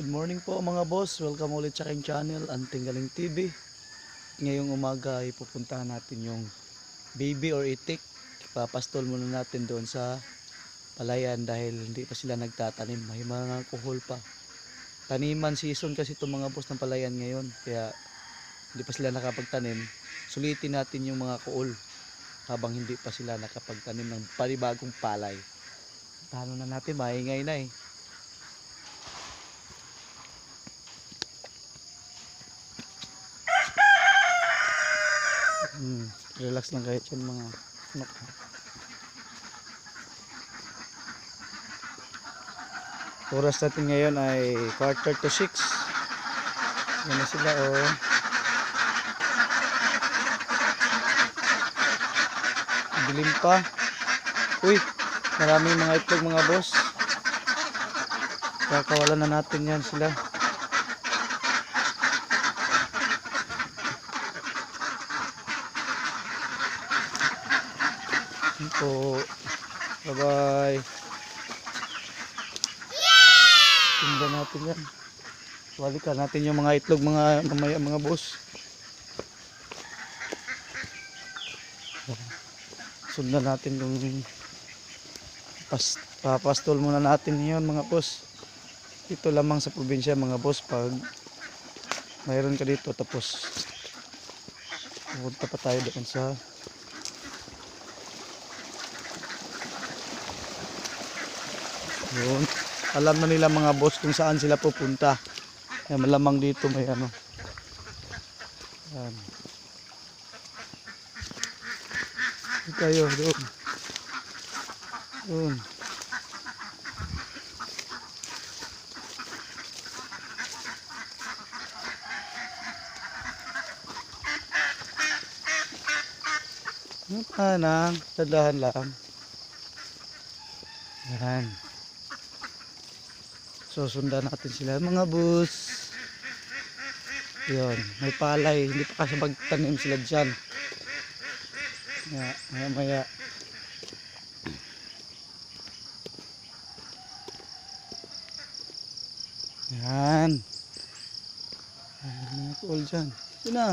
Good morning po mga boss. Welcome ulit sa aking channel, Anting Galing TV. Ngayong umaga ay pupuntahan natin yung baby or itik. Papastol muna natin doon sa palayan dahil hindi pa sila nagtatanim. May mga kuhol pa. Taniman season kasi itong mga boss ng palayan ngayon. Kaya hindi pa sila nakapagtanim. Sulitin natin yung mga kuhol habang hindi pa sila nakapagtanim ng panibagong palay. Paano na natin, maingay na eh. Relax lang kayo dyan mga anak. Oras natin ngayon ay quarter to six. Yan na sila oh. Dilim pa. Uy, maraming mga itlog mga boss. Kakawalan na natin yan sila. Yun po. Bye-bye. Tinda natin yan. Balikan natin yung mga itlog mga mamaya mga boss. Sundan natin yung pas, papastol muna natin yun mga boss. Dito lamang sa probinsya mga boss pag mayroon ka dito tapos pupunta pa tayo doon sa Yun. Alam na nila mga boss kung saan sila pupunta. Kaya malamang dito may ano. Yan. Doon tayo doon. Doon. Ano pa na? Tadahan lang. Susundan natin sila mga bus. Yun, may palay. Hindi pa kasi magtanim sila dyan. Maya, maya, maya. Yan. Yan, mga kuol dyan. Yun na.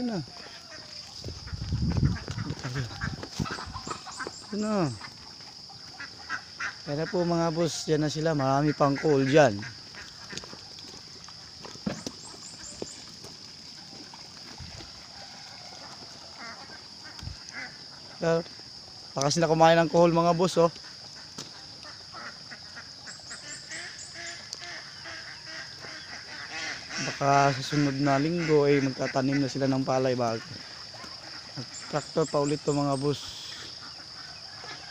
Yun na. Yun na. Kaya po mga boss, dyan na sila. Marami pang coal dyan. Kaya, baka sila kumain ng coal mga boss oh. Baka sa sunod na linggo ay magtatanim na sila ng palay bago. Traktor pa ulit to mga boss.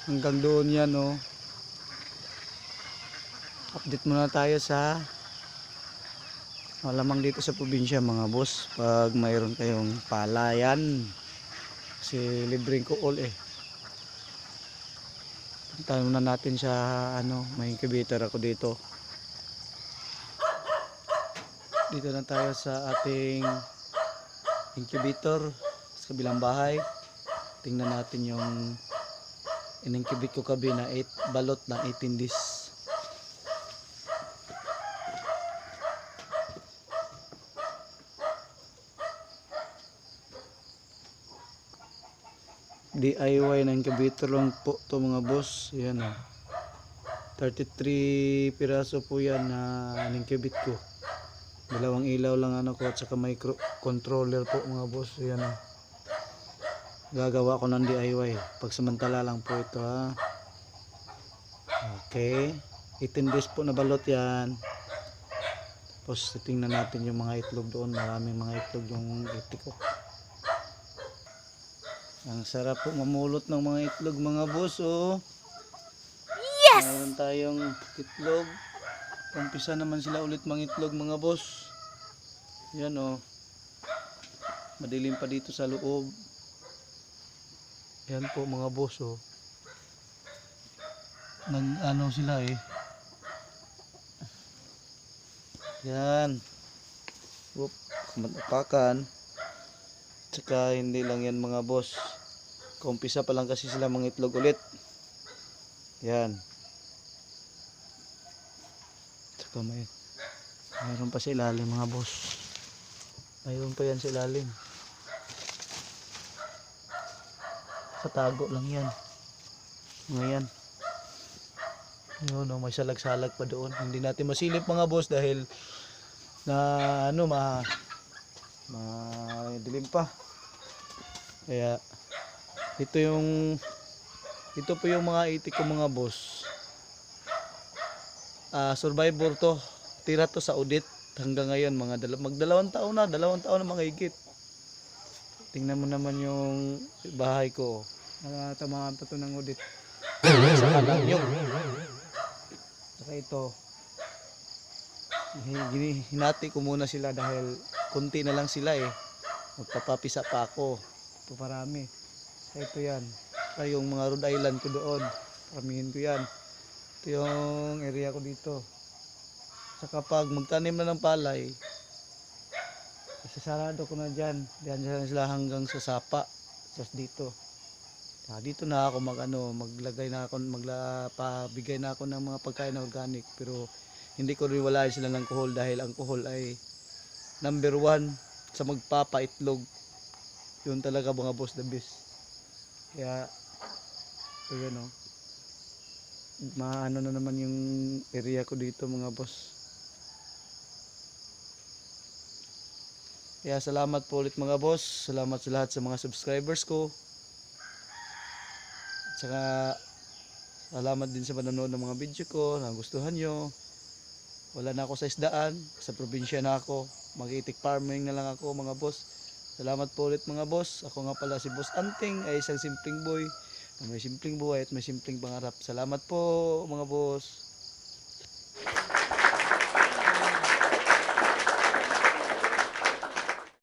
Hanggang doon yan oh. Update muna tayo sa malamang dito sa probinsya mga boss pag mayroon kayong palayan kasi libreng ko all eh puntahan muna natin sa ano may incubator ako dito dito na tayo sa ating incubator sa kabilang bahay. Tingnan natin yung in-incubate ko kabi na 8 balot na 18 days DIY na incubator lang po to mga boss. Yan ah. 33 piraso po yan na in-incubate ko dalawang ilaw lang ano ko at saka micro controller po mga boss. Yan ah gagawa ko ng DIY pagsamantala lang po ito ha. Okay. 18 days po na balot yan. Tapos titingnan natin yung mga itlog doon. Maraming mga itlog yung itik ko. Ang sarap po mamulot ng mga itlog mga boss oh. Yes! Meron tayong itlog umpisa naman sila ulit mga itlog mga boss. Yan oh. Madilim pa dito sa loob. Yan po mga boss oh. Nag ano sila eh. Yan. Whoop, kamatapakan Tsaka hindi lang yan mga boss. Kumpisa pa lang kasi sila mga itlog ulit. Yan. Tsaka may mayroon pa sa ilalim mga boss. Mayroon pa yan sa ilalim. Katago lang yan. Mga yan. Yun, no, may salag-salag pa doon. Hindi natin masilip mga boss dahil na ano ma ma dilim pa. Kaya ito yung ito po yung mga itik ko mga boss. Ah, survivor to. Tira to sa audit hanggang ngayon mga dala magdalawang taon na, dalawang taon na mga higit. Tingnan mo naman yung bahay ko. Nakatamaan pa to ng audit. Sa kalang yun. Saka ito. Hinati ko muna sila dahil konti na lang sila eh. Magpapapisa pa ako. Paparami. Saka ito yan. Saka yung mga Rhode Island ko doon. Paramihin ko yan. Ito yung area ko dito. Saka pag magtanim na ng palay, isasarado ko na dyan. Diyan sila hanggang sa sapa. Tapos dito. Ah, dito na ako mag ano, maglagay na ako, maglapabigay na ako ng mga pagkain na organic. Pero hindi ko rin wala sila ng kuhol dahil ang kuhol ay number one sa magpapaitlog. Yun talaga mga boss the best. Kaya, so yun o. Maano na naman yung area ko dito mga boss. Kaya salamat po ulit mga boss. Salamat sa lahat sa mga subscribers ko. At saka salamat din sa panonood ng mga video ko. Nagustuhan nyo. Wala na ako sa isdaan. Sa probinsya na ako. Mag-itik farming na lang ako mga boss. Salamat po ulit mga boss. Ako nga pala si Boss Anting ay isang simpleng boy may simpleng buhay at may simpleng pangarap. Salamat po mga boss.